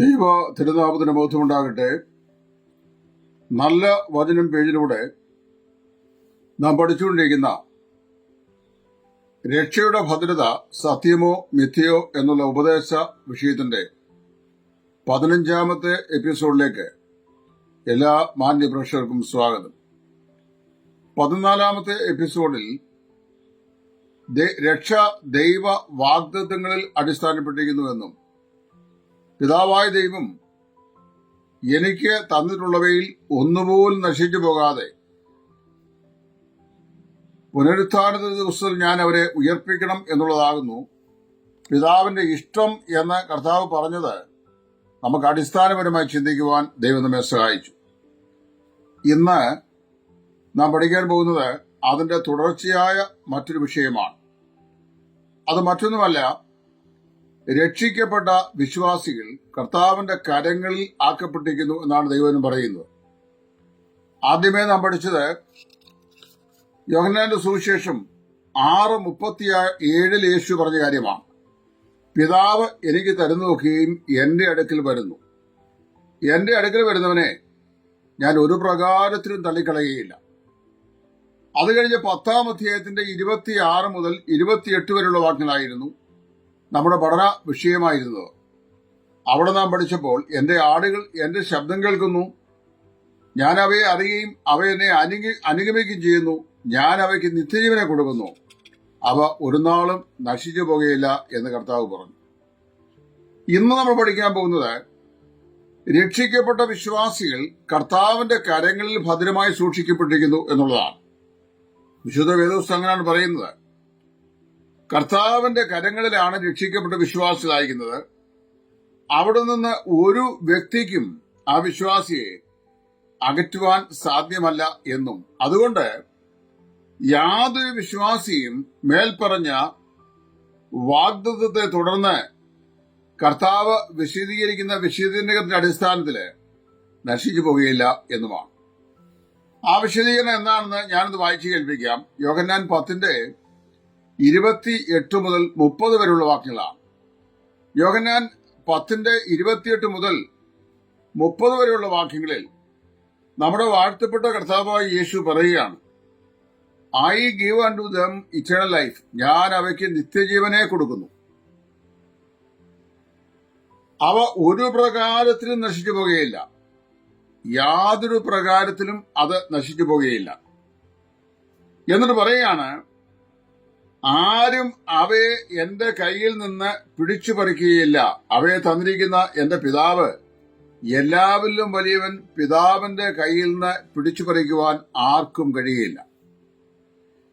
ദൈവ തിരുനാമത്തിന് ബോധ്യമുണ്ടാകട്ടെ നല്ല വചനം പേജിലൂടെ നാം പഠിച്ചുകൊണ്ടിരിക്കുന്ന രക്ഷയുടെ ഭദ്രത സത്യമോ മിഥ്യയോ എന്നുള്ള ഉപദേശ വിഷയത്തിന്റെ പതിനഞ്ചാമത്തെ എപ്പിസോഡിലേക്ക് എല്ലാ മാന്യ പ്രേക്ഷകർക്കും സ്വാഗതം. പതിനാലാമത്തെ എപ്പിസോഡിൽ രക്ഷ ദൈവ വാഗ്ദത്തങ്ങളിൽ അടിസ്ഥാനപ്പെട്ടിരിക്കുന്നുവെന്നും പിതാവായ ദൈവം എനിക്ക് തന്നിട്ടുള്ളവയിൽ ഒന്നുപോലും നശിച്ചു പോകാതെ പുനരുത്ഥാന ദിവസത്തിൽ ഞാൻ അവരെ ഉയർപ്പിക്കണം എന്നുള്ളതാകുന്നു. പിതാവിന്റെ ഇഷ്ടം എന്ന് കർത്താവ് പറഞ്ഞത് നമുക്ക് അടിസ്ഥാനപരമായി ചിന്തിക്കുവാൻ ദൈവം നമ്മെ സഹായിച്ചു. ഇന്ന് നാം പഠിക്കാൻ പോകുന്നത് അതിന്റെ തുടർച്ചയായ മറ്റൊരു വിഷയമാണ്. അത് മറ്റൊന്നുമല്ല രക്ഷിക്കപ്പെട്ട വിശ്വാസികൾ കർത്താവിന്റെ കരങ്ങളിൽ ആക്കപ്പെട്ടിരിക്കുന്നു എന്നാണ് ദൈവം പറയുന്നത്. ആദ്യമേ നാം പഠിച്ചത് യോഹനാന്റെ സുവിശേഷം ആറ് മുപ്പത്തി ഏഴിൽ യേശു പറഞ്ഞ കാര്യമാണ്. പിതാവ് എനിക്ക് തരുന്നതൊക്കെയും എന്റെ അടുക്കൽ വരുന്നു. എന്റെ അടുക്കൽ വരുന്നവനെ ഞാൻ ഒരു പ്രകാരത്തിലും തള്ളിക്കളയുകയില്ല. അത് കഴിഞ്ഞ് പത്താം അധ്യായത്തിന്റെ ഇരുപത്തിയാറ് മുതൽ ഇരുപത്തിയെട്ട് വരെയുള്ള വാക്യങ്ങളായിരുന്നു. നമ്മുടെ പഠന വിഷയമായിരുന്നത് അവിടെ നാം പഠിച്ചപ്പോൾ എന്റെ ആടുകൾ എന്റെ ശബ്ദം കേൾക്കുന്നു. ഞാൻ അവയെ അറിയുകയും അവ എന്നെ അനുഗി അനുഗമിക്കുകയും ചെയ്യുന്നു. ഞാൻ അവയ്ക്ക് നിത്യജീവനെ കൊടുക്കുന്നു. അവ ഒരു നാളും നശിച്ചു പോകുകയില്ല എന്ന് കർത്താവ് പറഞ്ഞു. ഇന്ന് നമ്മൾ പഠിക്കാൻ പോകുന്നത് രക്ഷിക്കപ്പെട്ട വിശ്വാസികൾ കർത്താവിന്റെ കരങ്ങളിൽ ഭദ്രമായി സൂക്ഷിക്കപ്പെട്ടിരിക്കുന്നു എന്നുള്ളതാണ്. വിശുദ്ധ വേദോസ് അങ്ങനെയാണ് പറയുന്നത് കർത്താവിന്റെ കരങ്ങളിലാണ് രക്ഷിക്കപ്പെട്ട വിശ്വാസികളായിരിക്കുന്നത് അവിടെ നിന്ന് ഒരു വ്യക്തിക്കും ആ വിശ്വാസിയെ അകറ്റുവാൻ സാധ്യമല്ല എന്നും. അതുകൊണ്ട് യാതൊരു വിശ്വാസിയും മേൽപ്പറഞ്ഞ വാഗ്ദത്വത്തെ തുടർന്ന് കർത്താവ് വിശദീകരിക്കുന്ന വിശദീകരണത്തിന്റെ അടിസ്ഥാനത്തിൽ നശിച്ചു പോകുകയില്ല എന്നുമാണ്. ആ വിശദീകരണം എന്താണെന്ന് ഞാനത് വായിച്ചു കേൾപ്പിക്കാം. യോഗന്നാൻ പത്തിന്റെ ഇരുപത്തി എട്ട് മുതൽ മുപ്പത് വരെയുള്ള വാക്യങ്ങളാണ്. യോഹന്നാൻ പത്തിന്റെ ഇരുപത്തിയെട്ട് മുതൽ മുപ്പത് വരെയുള്ള വാക്യങ്ങളിൽ നമ്മുടെ വാഴ്ത്തപ്പെട്ട കർത്താവായ യേശു പറയുകയാണ് I give unto them eternal life ഞാൻ അവയ്ക്ക് നിത്യജീവനെ കൊടുക്കുന്നു. അവ ഒരു പ്രകാരത്തിലും നശിച്ചു പോകുകയില്ല. യാതൊരു പ്രകാരത്തിലും അത് നശിച്ചു പോകുകയില്ല. എന്നിട്ട് പറയുകയാണ് ആരും അവയെ എന്റെ കയ്യിൽ നിന്ന് പിടിച്ചു പറിക്കുകയില്ല. അവയെ തന്നിരിക്കുന്ന എന്റെ പിതാവ് എല്ലാവരിലും വലിയവൻ പിതാവിന്റെ കയ്യിൽ നിന്ന് പിടിച്ചു പറിക്കുവാൻ ആർക്കും കഴിയില്ല.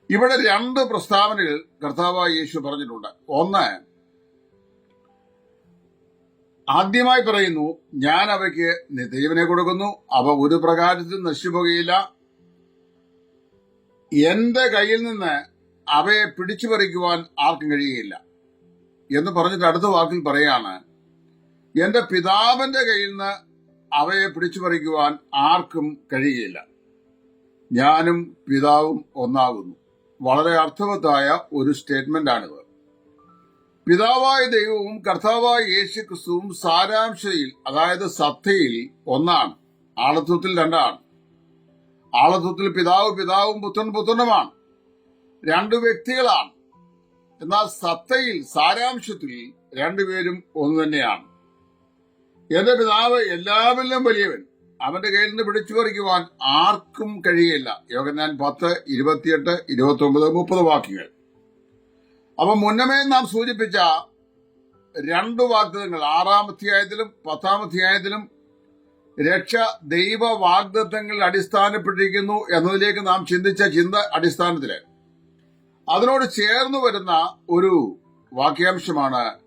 ഇവിടെ രണ്ട് പ്രസ്താവനകൾ കർത്താവ് യേശു പറഞ്ഞിട്ടുണ്ട്. ഒന്ന് ആദ്യമായി പറയുന്നു ഞാൻ അവയ്ക്ക് നിത്യജീവനെ കൊടുക്കുന്നു അവ ഒരു പ്രകാരത്തിൽ നശിച്ചു പോകുകയില്ല എന്റെ കയ്യിൽ നിന്ന് അവയെ പിടിച്ചു പറിക്കുവാൻ ആർക്കും കഴിയുകയില്ല. എന്ന് പറഞ്ഞിട്ട് അടുത്ത വാക്കിൽ പറയാണ് എന്റെ പിതാവിന്റെ കയ്യിൽ നിന്ന് അവയെ പിടിച്ചു പറിക്കുവാൻ ആർക്കും കഴിയുകയില്ല. ഞാനും പിതാവും ഒന്നാകുന്നു. വളരെ അർത്ഥവത്തായ ഒരു സ്റ്റേറ്റ്മെന്റ് ആണിത് പിതാവായ ദൈവവും കർത്താവായ യേശു ക്രിസ്തുവും സാരാംശയിൽ അതായത് സത്തയിൽ ഒന്നാണ് ആളത്വത്തിൽ രണ്ടാണ്. ആളത്വത്തിൽ പിതാവ് പിതാവും പുത്രൻ പുത്രനുമാണ്. രണ്ടു വ്യക്തികളാണ്. എന്നാൽ സത്തയിൽ സാരാംശത്തിൽ രണ്ടുപേരും ഒന്ന് തന്നെയാണ്. എന്റെ പിതാവ് എല്ലാവരിലും വലിയവൻ. അവന്റെ കയ്യിൽ നിന്ന് പിടിച്ചു പറിക്കുവാൻ ആർക്കും കഴിയില്ല യോഗനാൻ പത്ത് ഇരുപത്തിയെട്ട് ഇരുപത്തി ഒമ്പത് മുപ്പത് വാക്യങ്ങൾ. അപ്പൊ മുന്നമേ നാം സൂചിപ്പിച്ച രണ്ടു വാഗ്ദത്തങ്ങൾ ആറാം അധ്യായത്തിലും പത്താം അധ്യായത്തിലും രക്ഷ ദൈവ വാഗ്ദത്തങ്ങളിൽ അടിസ്ഥാനപ്പെട്ടിരിക്കുന്നു എന്നതിലേക്ക് നാം ചിന്തിച്ച ചിന്ത അടിസ്ഥാനത്തിൽ. അതിനോട് ചേർന്ന് വരുന്ന ഒരു വാക്യാംശമാണ്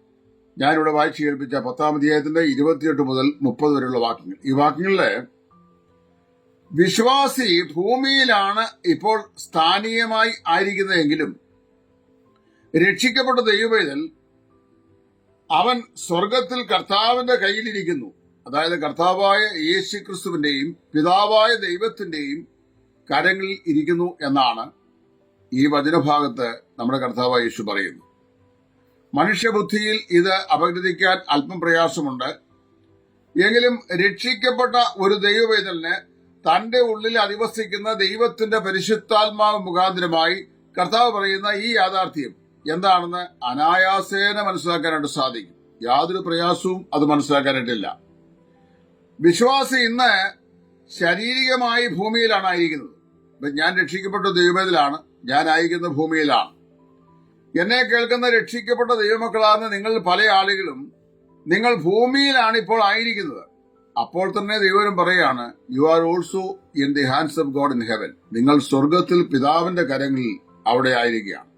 ഞാനിവിടെ വായിച്ചു കേൾപ്പിച്ച പത്താം അധ്യായത്തിന്റെ ഇരുപത്തിയെട്ട് മുതൽ മുപ്പത് വരെയുള്ള വാക്യങ്ങൾ. ഈ വാക്യങ്ങളിൽ വിശ്വാസി ഭൂമിയിലാണ് ഇപ്പോൾ സ്ഥാനീയമായി ആയിരിക്കുന്നതെങ്കിലും രക്ഷിക്കപ്പെട്ട ദൈവവേദൽ അവൻ സ്വർഗത്തിൽ കർത്താവിന്റെ കയ്യിലിരിക്കുന്നു. അതായത് കർത്താവായ യേശു ക്രിസ്തുവിന്റെയും പിതാവായ ദൈവത്തിന്റെയും കരങ്ങളിൽ ഇരിക്കുന്നു എന്നാണ് ഈ വചനഭാഗത്ത് നമ്മുടെ കർത്താവ് യേശു പറയുന്നു. മനുഷ്യബുദ്ധിയിൽ ഇത് അപഗ്രഥിക്കാൻ അല്പം പ്രയാസമുണ്ട്. എങ്കിലും രക്ഷിക്കപ്പെട്ട ഒരു ദൈവവേദലിന് തന്റെ ഉള്ളിൽ അധിവസിക്കുന്ന ദൈവത്തിന്റെ പരിശുദ്ധാത്മാവ് മുഖാന്തരമായി കർത്താവ് പറയുന്ന ഈ യാഥാർത്ഥ്യം എന്താണെന്ന് അനായാസേന മനസ്സിലാക്കാനായിട്ട് സാധിക്കും. യാതൊരു പ്രയാസവും അത് മനസ്സിലാക്കാനായിട്ടില്ല. വിശ്വാസി ഇന്ന് ശാരീരികമായി ഭൂമിയിലാണ് ആയിരിക്കുന്നത് ഞാൻ രക്ഷിക്കപ്പെട്ട ദൈവത്തിലാണ് ഞാൻ അയക്കുന്ന ഭൂമിയിലാണ്. എന്നെ കേൾക്കുന്ന രക്ഷിക്കപ്പെട്ട ദൈവമക്കളാണ് നിങ്ങൾ പല ആളുകളും നിങ്ങൾ ഭൂമിയിലാണ് ഇപ്പോൾ ആയിരിക്കുന്നത്. അപ്പോൾ തന്നെ ദൈവരും പറയാണ് you are also in the hands of God in heaven നിങ്ങൾ സ്വർഗത്തിൽ പിതാവിന്റെ കരങ്ങളിൽ അവിടെ ആയിരിക്കുകയാണ്.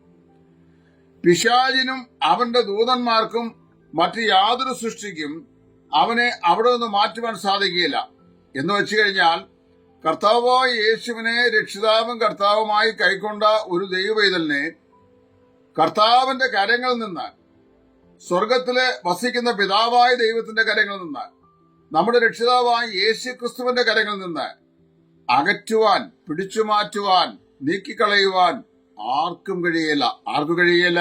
പിശാചിനും അവന്റെ ദൂതന്മാർക്കും മറ്റ് യാതൊരു സൃഷ്ടിക്കും അവനെ അവിടെ നിന്ന് മാറ്റുവാൻ സാധിക്കുകയില്ല. എന്ന് വെച്ചു കഴിഞ്ഞാൽ കർത്താവായ യേശുവിനെ രക്ഷിതാവും കർത്താവുമായി കൈക്കൊണ്ട ഒരു ദൈവവേദലിനെ കർത്താവിന്റെ കരങ്ങളിൽ നിന്ന് സ്വർഗത്തിലെ വസിക്കുന്ന പിതാവായ ദൈവത്തിന്റെ കരങ്ങളിൽ നിന്ന് നമ്മുടെ രക്ഷിതാവായ യേശു ക്രിസ്തുവിന്റെ കരങ്ങളിൽ നിന്ന് അകറ്റുവാൻ പിടിച്ചു മാറ്റുവാൻ നീക്കിക്കളയുവാൻ ആർക്കും കഴിയില്ല ആർക്കും കഴിയില്ല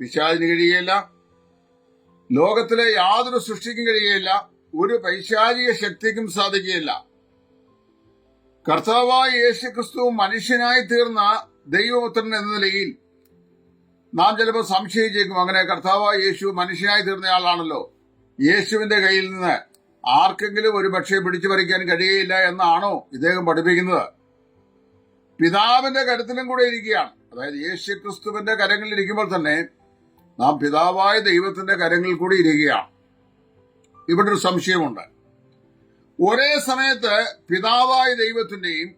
പിശാചിന് കഴിയില്ല ലോകത്തിലെ യാതൊരു സൃഷ്ടിക്കും കഴിയില്ല ഒരു പൈശാചിക ശക്തിക്കും സാധിക്കുകയില്ല കർത്താവായ യേശു ക്രിസ്തു മനുഷ്യനായി തീർന്ന ദൈവപുത്രൻ എന്ന നിലയിൽ നാം ചിലപ്പോൾ സംശയിച്ചേക്കും അങ്ങനെ കർത്താവായ യേശു മനുഷ്യനായി തീർന്നയാളാണല്ലോ യേശുവിന്റെ കയ്യിൽ നിന്ന് ആർക്കെങ്കിലും ഒരു പക്ഷേ പിടിച്ചു പറിക്കാൻ കഴിയുകയില്ല എന്നാണോ ഇദ്ദേഹം പഠിപ്പിക്കുന്നത്. പിതാവിന്റെ കരുത്തിലും കൂടെ ഇരിക്കുകയാണ്. അതായത് യേശു ക്രിസ്തുവിന്റെ കരങ്ങളിൽ ഇരിക്കുമ്പോൾ തന്നെ നാം പിതാവായ ദൈവത്തിന്റെ കരങ്ങളിൽ കൂടി ഇരിക്കുകയാണ്. ഇവിടെ ഒരു സംശയമുണ്ട്. ഒരേ സമയത്ത് പിതാവായ ദൈവത്തിന്റെയും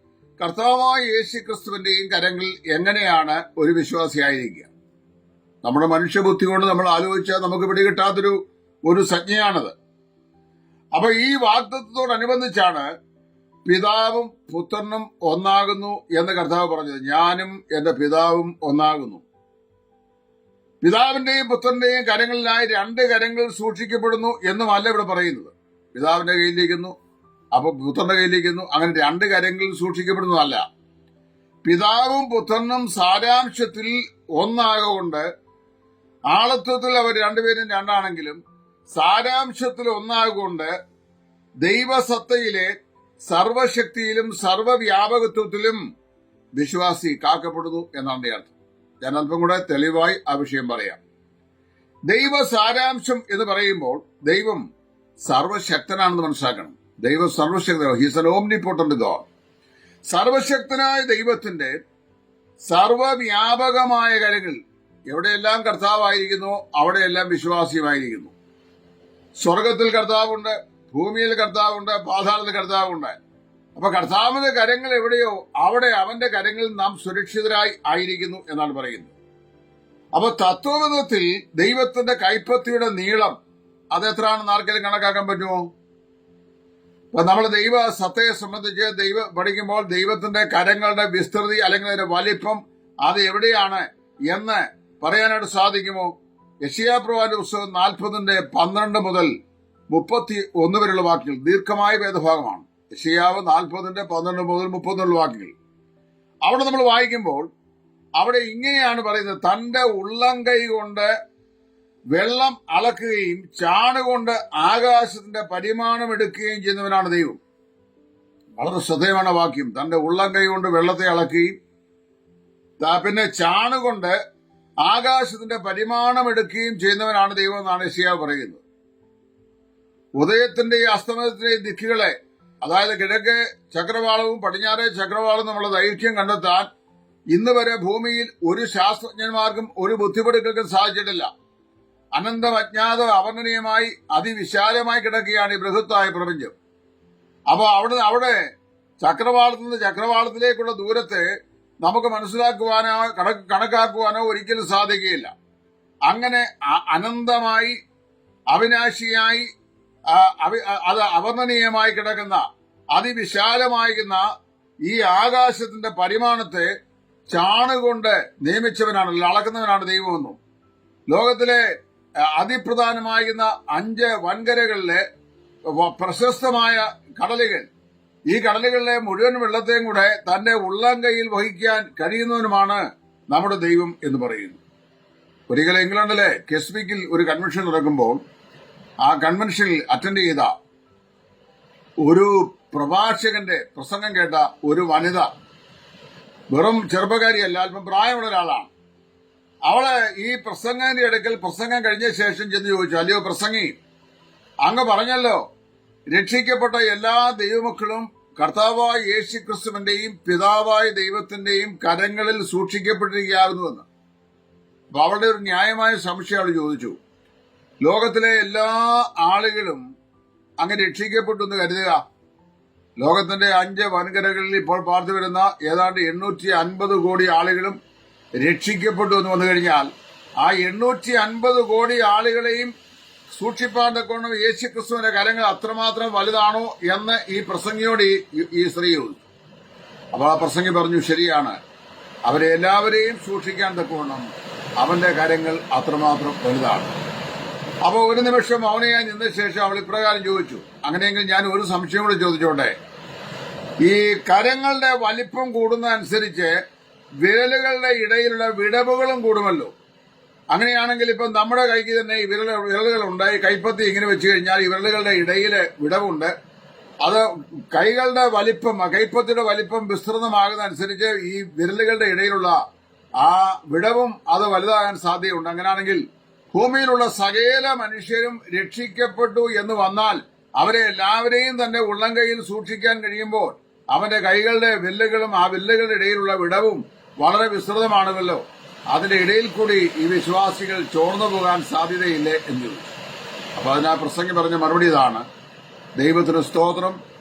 കർത്താവായ യേശു ക്രിസ്തുവിന്റെയും കരങ്ങളിൽ എങ്ങനെയാണ് ഒരു വിശ്വാസിയായിരിക്കുക? നമ്മുടെ മനുഷ്യബുദ്ധി കൊണ്ട് നമ്മൾ ആലോചിച്ചാൽ നമുക്ക് പിടികിട്ടാത്തൊരു ഒരു സംജ്ഞയാണത്. അപ്പൊ ഈ വാഗ്ദത്വത്തോടനുബന്ധിച്ചാണ് പിതാവും പുത്രനും ഒന്നാകുന്നു എന്ന് കർത്താവ് പറഞ്ഞത്. ഞാനും എന്റെ പിതാവും ഒന്നാകുന്നു. പിതാവിന്റെയും പുത്രന്റെയും കരങ്ങളിലായി രണ്ട് കരങ്ങൾ സൂക്ഷിക്കപ്പെടുന്നു എന്നുമല്ല ഇവിടെ പറയുന്നത്. പിതാവിന്റെ കയ്യിലിരിക്കുന്നു അപ്പൊ പുത്രന്റെ കയ്യിലിരിക്കുന്നു. അങ്ങനെ രണ്ട് കാര്യങ്ങളിൽ സൂക്ഷിക്കപ്പെടുന്നതല്ല. പിതാവും പുത്രനും സാരാംശത്തിൽ ഒന്നാകൊണ്ട് ആളത്വത്തിൽ അവർ രണ്ടുപേരും രണ്ടാണെങ്കിലും സാരാംശത്തിൽ ഒന്നാകൊണ്ട് ദൈവസത്തയിലെ സർവശക്തിയിലും സർവവ്യാപകത്വത്തിലും വിശ്വാസി കാക്കപ്പെടുന്നു എന്നാണ് അർത്ഥം. ഞാൻ അല്പം കൂടെ തെളിവായി ആ വിഷയം പറയാം. ദൈവ സാരാംശം എന്ന് പറയുമ്പോൾ ദൈവം സർവശക്തനാണെന്ന് മനസ്സിലാക്കണം. ദൈവം സർവശക്തൻ ഹീസ് എൻ ഓംനിപോട്ടന്റ് ഗോഡ് സർവശക്തനായ ദൈവത്തിന്റെ സർവവ്യാപകമായ കാര്യങ്ങൾ എവിടെയെല്ലാം കർത്താവായിരിക്കുന്നു അവിടെയെല്ലാം വിശ്വാസിയുമായിരിക്കുന്നു. സ്വർഗത്തിൽ കർത്താവുണ്ട് ഭൂമിയിൽ കർത്താവുണ്ട് പാതാളത്തിൽ കർത്താവുണ്ട്. അപ്പൊ കർത്താവിന്റെ കരങ്ങൾ എവിടെയോ അവിടെ അവന്റെ കരങ്ങളിൽ നാം സുരക്ഷിതരായി ആയിരിക്കുന്നു എന്നാണ് പറയുന്നത്. അപ്പൊ തത്വവിധത്തിൽ ദൈവത്തിന്റെ കൈപ്പത്തിയുടെ നീളം അത് എത്രയാണെന്ന് ആർക്കെങ്കിലും കണക്കാക്കാൻ പറ്റുമോ? അപ്പൊ നമ്മൾ ദൈവ സത്തയെ സംബന്ധിച്ച് ദൈവ പഠിക്കുമ്പോൾ ദൈവത്തിന്റെ കരങ്ങളുടെ വിസ്തൃതി അല്ലെങ്കിൽ അതിന്റെ വലിപ്പം അത് എവിടെയാണ് എന്ന് പറയാനായിട്ട് സാധിക്കുമോ? യഷിയാപ്രവാന്റെ പുസ്തകം നാൽപ്പതിന്റെ പന്ത്രണ്ട് മുതൽ മുപ്പത്തി ഒന്ന് വരെയുള്ള വാക്കുകൾ ദീർഘമായ വേദഭാഗമാണ് യഷിയാവ് നാൽപ്പതിന്റെ പന്ത്രണ്ട് മുതൽ മുപ്പത്തിനുള്ള വാക്കുകൾ അവിടെ നമ്മൾ വായിക്കുമ്പോൾ അവിടെ ഇങ്ങനെയാണ് പറയുന്നത് തന്റെ ഉള്ളംകൈ കൊണ്ട് വെള്ളം അളക്കുകയും ചാണുകൊണ്ട് ആകാശത്തിന്റെ പരിമാണം എടുക്കുകയും ചെയ്യുന്നവനാണ് ദൈവം. വളരെ ശ്രദ്ധേയമാണ് വാക്യം. തന്റെ ഉള്ളംകൈ കൊണ്ട് വെള്ളത്തെ അളക്കുകയും പിന്നെ ചാണുകൊണ്ട് ആകാശത്തിന്റെ പരിമാണം എടുക്കുകയും ചെയ്യുന്നവനാണ് ദൈവം എന്നാണ് യശിയാവ് പറയുന്നത്. ഉദയത്തിന്റെയും അസ്തമയത്തിന്റെയും ദിക്കുകളെ അതായത് കിഴക്ക് ചക്രവാളവും പടിഞ്ഞാറേ ചക്രവാളവും നമ്മളെ ദൈർഘ്യം കണ്ടെത്താൻ ഇന്ന് വരെ ഭൂമിയിൽ ഒരു ശാസ്ത്രജ്ഞന്മാർക്കും ഒരു ബുദ്ധിമുട്ടുകൾക്കും സാധിച്ചിട്ടില്ല. അനന്തം അജ്ഞാത അവർണനീയമായി അതിവിശാലമായി കിടക്കുകയാണ് ഈ ബൃഹത്തായ പ്രപഞ്ചം. അപ്പൊ അവിടെ അവിടെ ചക്രവാളത്തിൽ നിന്ന് ചക്രവാളത്തിലേക്കുള്ള ദൂരത്തെ നമുക്ക് മനസ്സിലാക്കുവാനോ കണക്ക് കണക്കാക്കുവാനോ ഒരിക്കലും സാധിക്കുകയില്ല. അങ്ങനെ അനന്തമായി അവിനാശിയായി അത് അവർണനീയമായി കിടക്കുന്ന അതിവിശാലമായിരുന്ന ഈ ആകാശത്തിന്റെ പരിമാണത്തെ ചാണുകൊണ്ട് നിയമിച്ചവനാണ് അല്ലെങ്കിൽ അളക്കുന്നവനാണ് ദൈവമെന്നും. ലോകത്തിലെ അതിപ്രധാനമായിരുന്ന അഞ്ച് വൻകരകളിലെ പ്രശസ്തമായ കടലുകൾ. ഈ കടലുകളിലെ മുഴുവൻ വെള്ളത്തെയും കൂടെ തന്റെ ഉള്ളം കൈയിൽ വഹിക്കാൻ കഴിയുന്നവനുമാണ് നമ്മുടെ ദൈവം എന്ന് പറയുന്നു. ഒരിക്കൽ ഇംഗ്ലണ്ടിലെ കെസ്ബിക്കിൽ ഒരു കൺവെൻഷൻ നടക്കുമ്പോൾ ആ കൺവെൻഷനിൽ അറ്റൻഡ് ചെയ്ത ഒരു പ്രഭാഷകന്റെ പ്രസംഗം കേട്ട ഒരു വനിത വെറും ചെറുപ്പക്കാരിയല്ല അല്പം പ്രായമുള്ള ഒരാളാണ്. അവൾ ഈ പ്രസംഗത്തിന്റെ ഇടയ്ക്കൽ പ്രസംഗം കഴിഞ്ഞ ശേഷം ചെന്ന് ചോദിച്ചു അല്ലയോ പ്രസംഗി അങ്ങ് പറഞ്ഞല്ലോ രക്ഷിക്കപ്പെട്ട എല്ലാ ദൈവമക്കളും കർത്താവായ യേശു ക്രിസ്തുവിന്റെയും പിതാവായ ദൈവത്തിന്റെയും കരങ്ങളിൽ സൂക്ഷിക്കപ്പെട്ടിരിക്കുകയാകുന്നുവെന്ന് അപ്പൊ അവളുടെ ഒരു ന്യായമായ സംശയം അവൾ ചോദിച്ചു. ലോകത്തിലെ എല്ലാ ആളുകളും അങ്ങ് രക്ഷിക്കപ്പെട്ടു എന്ന് കരുതുക. ലോകത്തിന്റെ അഞ്ച് വൻകരകളിൽ ഇപ്പോൾ പാർത്തു വരുന്ന ഏതാണ്ട് എണ്ണൂറ്റി അൻപത് കോടി ആളുകളും രക്ഷിക്കപ്പെട്ടു എന്ന് വന്നു കഴിഞ്ഞാൽ ആ എണ്ണൂറ്റി അൻപത് കോടി ആളുകളെയും സൂക്ഷിപ്പാൻ തക്കോണം യേശു ക്രിസ്തുവിന്റെ കരങ്ങൾ അത്രമാത്രം വലുതാണോ എന്ന് ഈ പ്രസംഗിയോട് ഈ- സ്ത്രീ അപ്പോൾ ആ പ്രസംഗി പറഞ്ഞു ശരിയാണ്. അവരെ എല്ലാവരെയും സൂക്ഷിക്കാൻ തക്കവണ്ണം അവന്റെ കരങ്ങൾ അത്രമാത്രം വലുതാണ്. അപ്പോൾ ഒരു നിമിഷം മൗനയായി നിന്ന ശേഷം അവൾ ഇപ്രകാരം ചോദിച്ചു. അങ്ങനെയെങ്കിൽ ഞാൻ ഒരു സംശയം കൂടെ ചോദിച്ചോട്ടെ? ഈ കരങ്ങളുടെ വലിപ്പം കൂടുന്നതനുസരിച്ച് വിരലുകളുടെ ഇടയിലുള്ള വിടവുകളും കൂടുമല്ലോ. അങ്ങനെയാണെങ്കിൽ ഇപ്പം നമ്മുടെ കൈക്ക് തന്നെ ഈ വിരൽ വിരലുകളുണ്ട് ഉണ്ടായി കൈപ്പത്തി ഇങ്ങനെ വെച്ച് കഴിഞ്ഞാൽ ഈ വിരലുകളുടെ ഇടയിലെ വിടവുണ്ട്. അത് കൈകളുടെ വലിപ്പം കൈപ്പത്തിയുടെ വലിപ്പം വിസ്തൃതമാകുന്നതനുസരിച്ച് ഈ വിരലുകളുടെ ഇടയിലുള്ള ആ വിടവും അത് വലുതാകാൻ സാധ്യതയുണ്ട്. അങ്ങനെയാണെങ്കിൽ ഭൂമിയിലുള്ള സകല മനുഷ്യരും രക്ഷിക്കപ്പെട്ടു എന്ന് വന്നാൽ അവരെ എല്ലാവരെയും തന്നെ ഉള്ളം ഉള്ളംകൈയിൽ സൂക്ഷിക്കാൻ കഴിയുമ്പോൾ അവന്റെ കൈകളുടെ വില്ലുകളും ആ വില്ലുകളുടെ ഇടയിലുള്ള വിടവും വളരെ വിസ്തൃതമാണല്ലോ. അതിന്റെ ഇടയിൽ കൂടി ഈ വിശ്വാസികൾ ചോർന്നു പോകാൻ സാധ്യതയില്ലേ എന്ന്. അപ്പൊ അതിനാ പ്രസംഗി പറഞ്ഞ മറുപടി ഇതാണ്. ദൈവത്തിന് സ്തോത്രം.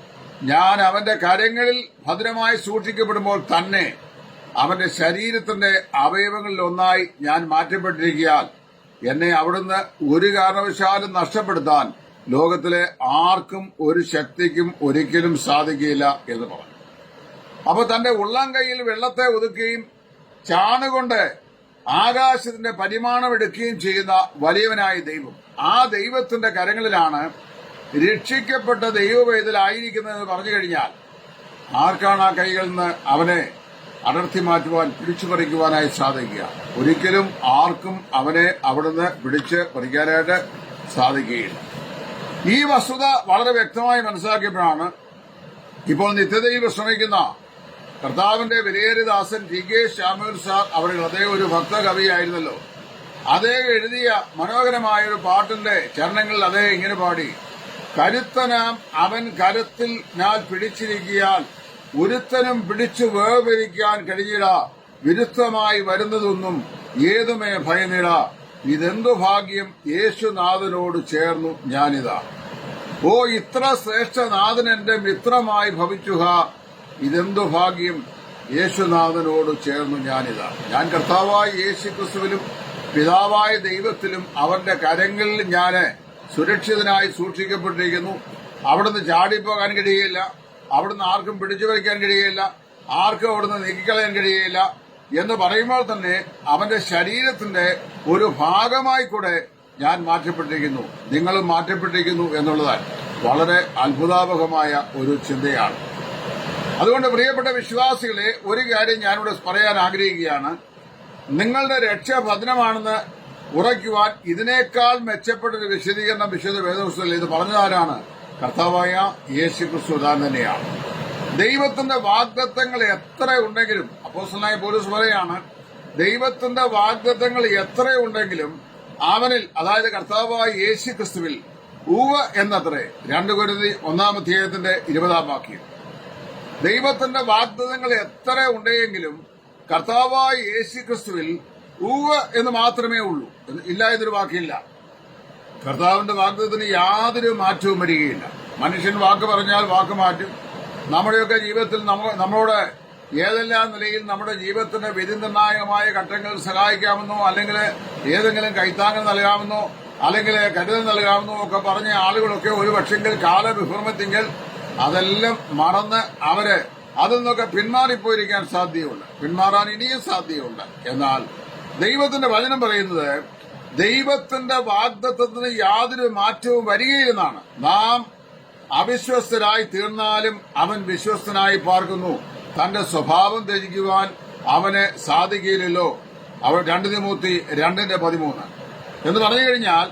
ഞാൻ അവന്റെ കാര്യങ്ങളിൽ ഭദ്രമായി സൂക്ഷിക്കപ്പെടുമ്പോൾ തന്നെ അവന്റെ ശരീരത്തിന്റെ അവയവങ്ങളിൽ ഒന്നായി ഞാൻ മാറ്റപ്പെട്ടിരിക്കാൻ എന്നെ അവിടുന്ന് ഒരു കാരണവശാലും നഷ്ടപ്പെടുത്താൻ ലോകത്തിലെ ആർക്കും ഒരു ശക്തിക്കും ഒരിക്കലും സാധിക്കില്ല എന്ന് പറഞ്ഞു. അപ്പൊ തന്റെ ഉള്ളം കൈയിൽ വെള്ളത്തെ ഒതുക്കുകയും ചാണുകൊണ്ട് ആകാശത്തിന്റെ പരിമാണം എടുക്കുകയും ചെയ്യുന്ന വലിയവനായ ദൈവം. ആ ദൈവത്തിന്റെ കരങ്ങളിലാണ് രക്ഷിക്കപ്പെട്ട ദൈവവേദലായിരിക്കുന്നതെന്ന് പറഞ്ഞു കഴിഞ്ഞാൽ ആർക്കാണ് ആ കൈകളിൽ നിന്ന് അവനെ അടർത്തി മാറ്റുവാൻ പിടിച്ചു പറിക്കുവാനായി സാധിക്കുക? ഒരിക്കലും ആർക്കും അവനെ അവിടുന്ന് പിടിച്ച് പറിക്കാനായിട്ട് സാധിക്കുകയില്ല. ഈ വസ്തുത വളരെ വ്യക്തമായി മനസ്സിലാക്കിയപ്പോഴാണ് ഇപ്പോൾ നിത്യദൈവ ശ്രമിക്കുന്ന കർത്താവിന്റെ വിലയേരിദാസൻ ടി കെ ശ്യാമുൽ സാർ അവരുടെ അതേ ഒരു ഭക്തകവിയായിരുന്നല്ലോ. അതേ എഴുതിയ മനോഹരമായ ഒരു പാട്ടിന്റെ ചരണങ്ങളിൽ അതേ ഇങ്ങനെ പാടി. കരുത്തനാം അവൻ കരത്തിൽ ഞാൻ പിടിച്ചിരിക്കാൻ ഒരുത്തനും പിടിച്ചു വേർപിരിക്കാൻ കഴിഞ്ഞിട. വിരുദ്ധമായി വരുന്നതൊന്നും ഏതുമേ ഭയനിട ഇതെന്തു ഭാഗ്യം യേശുനാഥനോട് ചേർന്നു ഞാനിതാ. ഓ ഇത്ര ശ്രേഷ്ഠനാഥൻ എന്റെ മിത്രമായി ഭവിച്ചുക. ഇതെന്തു ഭാഗ്യം? യേശുനാഥനോട് ചേർന്നു ഞാനിതാ. ഞാൻ കർത്താവായ യേശു ക്രിസ്തുവിലും പിതാവായ ദൈവത്തിലും അവന്റെ കരങ്ങളിൽ ഞാൻ സുരക്ഷിതനായി സൂക്ഷിക്കപ്പെട്ടിരിക്കുന്നു. അവിടുന്ന് ചാടിപ്പോകാൻ കഴിയുകയില്ല അവിടുന്ന് ആർക്കും പിടിച്ചു വയ്ക്കാൻ കഴിയുകയില്ല ആർക്കും അവിടുന്ന് നീക്കിക്കളയാൻ കഴിയുകയില്ല എന്ന് പറയുമ്പോൾ തന്നെ അവന്റെ ശരീരത്തിന്റെ ഒരു ഭാഗമായി കൂടെ ഞാൻ മാറ്റപ്പെട്ടിരിക്കുന്നു. നിങ്ങളും മാറ്റപ്പെട്ടിരിക്കുന്നു എന്നുള്ളതാണ് വളരെ അത്ഭുതാപകമായ ഒരു ചിന്തയാണ്. അതുകൊണ്ട് പ്രിയപ്പെട്ട വിശ്വാസികളെ ഒരു കാര്യം ഞാനിവിടെ പറയാൻ ആഗ്രഹിക്കുകയാണ്. നിങ്ങളുടെ രക്ഷ ഭദ്രമാണെന്ന് ഉറയ്ക്കുവാൻ ഇതിനേക്കാൾ മെച്ചപ്പെട്ട ഒരു വിശദീകരണം വിശുദ്ധ വേദപുസ്തകത്തിൽ ഇത് പറഞ്ഞതാരാണ്? കർത്താവായ യേശു ക്രിസ്തു തന്നെയാണ്. ദൈവത്തിന്റെ വാഗ്ദത്തങ്ങൾ എത്ര ഉണ്ടെങ്കിലും അപ്പോസ്റ്റലായ പോലീസ് പറയാണ് ദൈവത്തിന്റെ വാഗ്ദത്തങ്ങൾ എത്ര ഉണ്ടെങ്കിലും അവനിൽ അതായത് കർത്താവായ യേശു ക്രിസ്തുവിൽ ഊവ എന്നത്രേ. രണ്ടു കുരുതി ഒന്നാം അധ്യായത്തിന്റെ ഇരുപതാം വാക്യം. ദൈവത്തിന്റെ വാഗ്ദത്തങ്ങൾ എത്ര ഉണ്ടെങ്കിലും കർത്താവായ യേശു ക്രിസ്തുവിൽ ഊവ് എന്ന് മാത്രമേ ഉള്ളൂ. ഇല്ല എന്നൊരു വാക്കില്ല. കർത്താവിന്റെ വാഗ്ദത്തിന് യാതൊരു മാറ്റവും വരികയില്ല. മനുഷ്യൻ വാക്ക് പറഞ്ഞാൽ വാക്ക് മാറ്റും. നമ്മുടെയൊക്കെ ജീവിതത്തിൽ നമ്മ- നമ്മളോട് ഏതെല്ലാം നിലയിൽ നമ്മുടെ ജീവിതത്തിന് വിധിനിർണായകമായ ഘട്ടങ്ങൾ സഹായിക്കാമെന്നോ അല്ലെങ്കിൽ ഏതെങ്കിലും കൈത്താങ്ങൽ നൽകാമെന്നോ അല്ലെങ്കിൽ കരുതൽ നൽകാമെന്നോ ഒക്കെ പറഞ്ഞ ആളുകളൊക്കെ ഒരു പക്ഷെങ്കിൽ കാലവിഭ്രമത്തിങ്കിൽ അതെല്ലാം മറന്ന് അവർ അതിൽ നിന്നൊക്കെ പിന്മാറിപ്പോയിരിക്കാൻ സാധ്യതയുണ്ട്. പിന്മാറാൻ ഇനിയും സാധ്യതയുണ്ട്. എന്നാൽ ദൈവത്തിന്റെ വചനം പറയുന്നത് ദൈവത്തിന്റെ വാഗ്ദത്വത്തിന് യാതൊരു മാറ്റവും വരികയില്ലെന്നാണ്. നാം അവിശ്വസ്തരായി തീർന്നാലും അവൻ വിശ്വസ്തനായി പാർക്കുന്നു. തന്റെ സ്വഭാവം ത്യജിക്കുവാൻ അവന് സാധിക്കില്ലല്ലോ അവൻ രണ്ട് നിമൂത്തി രണ്ടിന്റെ പതിമൂന്ന്. എന്ന് പറഞ്ഞു കഴിഞ്ഞാൽ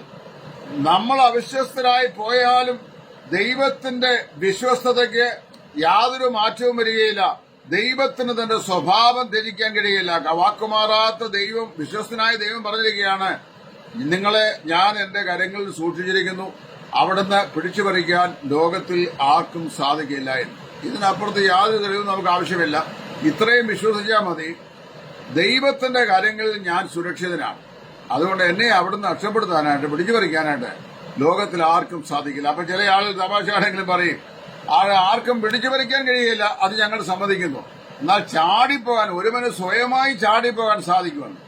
നമ്മൾ അവിശ്വസ്തരായി പോയാലും ദൈവത്തിന്റെ വിശ്വസ്തതയ്ക്ക് യാതൊരു മാറ്റവും വരികയില്ല. ദൈവത്തിന് തന്റെ സ്വഭാവം ധരിക്കാൻ കഴിയില്ല വാക്കുമാറാത്ത ദൈവം വിശ്വസ്തനായ ദൈവം പറഞ്ഞിരിക്കുകയാണ്. നിങ്ങളെ ഞാൻ എന്റെ കരങ്ങളിൽ സൂക്ഷിച്ചിരിക്കുന്നു. അവിടുന്ന് പിടിച്ചു പറിക്കാൻ ലോകത്തിൽ ആർക്കും സാധിക്കില്ല എന്ന്. ഇതിനപ്പുറത്ത് യാതൊരു തെളിവും നമുക്ക് ആവശ്യമില്ല. ഇത്രയും വിശ്വസിച്ചാൽ മതി. ദൈവത്തിന്റെ കാര്യങ്ങളിൽ ഞാൻ സുരക്ഷിതനാണ്. അതുകൊണ്ട് എന്നെ അവിടുന്ന് രക്ഷപ്പെടുത്താനായിട്ട് പിടിച്ചു പറിക്കാനായിട്ട് ലോകത്തിൽ ആർക്കും സാധിക്കില്ല. അപ്പൊ ചില ആളുകൾ തമാശയാണെങ്കിലും പറയും ആർക്കും പിടിച്ചു പറിക്കാൻ കഴിയില്ല അത് ഞങ്ങൾ സമ്മതിക്കുന്നു. എന്നാൽ ചാടിപ്പോകാൻ ഒരുവന് സ്വയമായി ചാടിപ്പോകാൻ സാധിക്കുമെന്ന്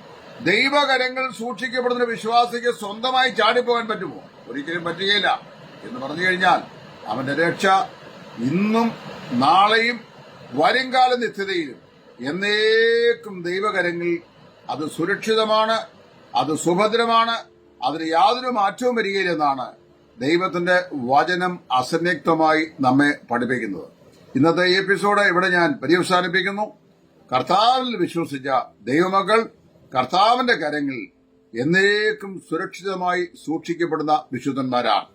ദൈവകരങ്ങൾ സൂക്ഷിക്കപ്പെടുന്ന വിശ്വാസിക്ക് സ്വന്തമായി ചാടിപ്പോകാൻ പറ്റുമോ? ഒരിക്കലും പറ്റുകയില്ല. എന്ന് പറഞ്ഞു കഴിഞ്ഞാൽ അവന്റെ രക്ഷ ഇന്നും നാളെയും വരുംകാല നിത്യതയിലും. എന്നേക്കും ദൈവകരങ്ങളിൽ അത് സുരക്ഷിതമാണ് അത് സുഭദ്രമാണ് അതിന് യാതൊരു മാറ്റവും വരികയില്ലെന്നാണ് ദൈവത്തിന്റെ വചനം അസന്നിഗ്ധമായി നമ്മെ പഠിപ്പിക്കുന്നത്. ഇന്നത്തെ ഈ എപ്പിസോഡ് ഇവിടെ ഞാൻ പര്യവസാനിപ്പിക്കുന്നു. കർത്താവിൽ വിശ്വസിച്ച ദൈവമക്കൾ കർത്താവിന്റെ കരങ്ങളിൽ എന്നേക്കും സുരക്ഷിതമായി സൂക്ഷിക്കപ്പെടുന്ന വിശുദ്ധന്മാരാണ്.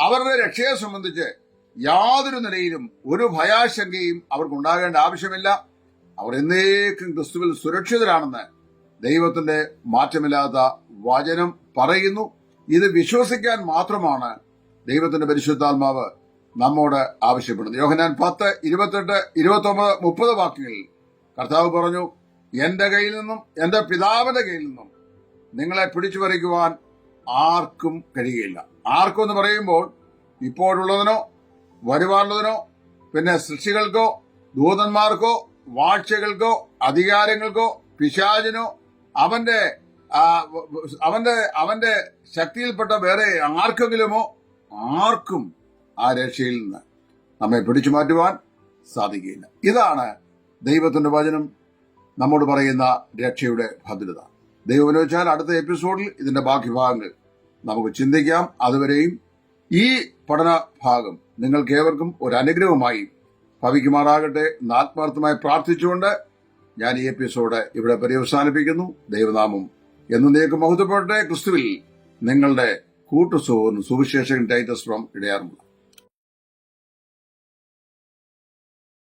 അവരുടെ രക്ഷയെ സംബന്ധിച്ച് യാതൊരു നിലയിലും ഒരു ഭയാശങ്കയും അവർക്കുണ്ടാകേണ്ട ആവശ്യമില്ല. അവർ എന്നേക്കും ക്രിസ്തുവിൽ സുരക്ഷിതരാണെന്ന് ദൈവത്തിന്റെ മാറ്റമില്ലാത്ത വചനം പറയുന്നു. ഇത് വിശ്വസിക്കാൻ മാത്രമാണ് ദൈവത്തിന്റെ പരിശുദ്ധാത്മാവ് നമ്മോട് ആവശ്യപ്പെടുന്നത്. യോഹനാൻ പത്ത് ഇരുപത്തെട്ട് ഇരുപത്തി ഒമ്പത് മുപ്പത് വാക്കുകളിൽ കർത്താവ് പറഞ്ഞു എന്റെ കയ്യിൽ നിന്നും എന്റെ പിതാവിന്റെ കയ്യിൽ നിന്നും നിങ്ങളെ പിടിച്ചു പറിക്കുവാൻ ആർക്കും കഴിയുകയില്ല. ആർക്കും എന്ന് പറയുമ്പോൾ ഇപ്പോഴുള്ളതിനോ വരുവാനുള്ളതിനോ പിന്നെ സൃഷ്ടികൾക്കോ ദൂതന്മാർക്കോ വാഴ്ചകൾക്കോ അധികാരങ്ങൾക്കോ പിശാചിനോ അവന്റെ അവന്റെ അവന്റെ ശക്തിയിൽപ്പെട്ട വേറെ ആർക്കെങ്കിലുമോ ആർക്കും ആ രക്ഷയിൽ നിന്ന് നമ്മെ പിടിച്ചു മാറ്റുവാൻ സാധിക്കില്ല ഇതാണ് ദൈവത്തിന്റെ വചനം. നമ്മോട് പറയുന്ന രക്ഷയുടെ ഭദ്രത. ദൈവം വെച്ചാൽ അടുത്ത എപ്പിസോഡിൽ ഇതിന്റെ ബാക്കി ഭാഗങ്ങൾ നമുക്ക് ചിന്തിക്കാം. അതുവരെയും ഈ പഠന ഭാഗം നിങ്ങൾക്ക് ഏവർക്കും ഒരു അനുഗ്രഹമായി ഭവിക്കുമാറാകട്ടെ ആത്മാർത്ഥമായി പ്രാർത്ഥിച്ചുകൊണ്ട് ഞാൻ ഈ എപ്പിസോഡ് ഇവിടെ പര്യവസാനിപ്പിക്കുന്നു. ദൈവനാമം എന്നേക്ക് മഹത്വപ്പെട്ടെ ക്രിസ്തുവിൽ നിങ്ങളുടെ കൂട്ടുസുഹൃത്തും സുവിശേഷകൻ ടൈറ്റസ് ഫ്രം ഇടയാറുമുള്ള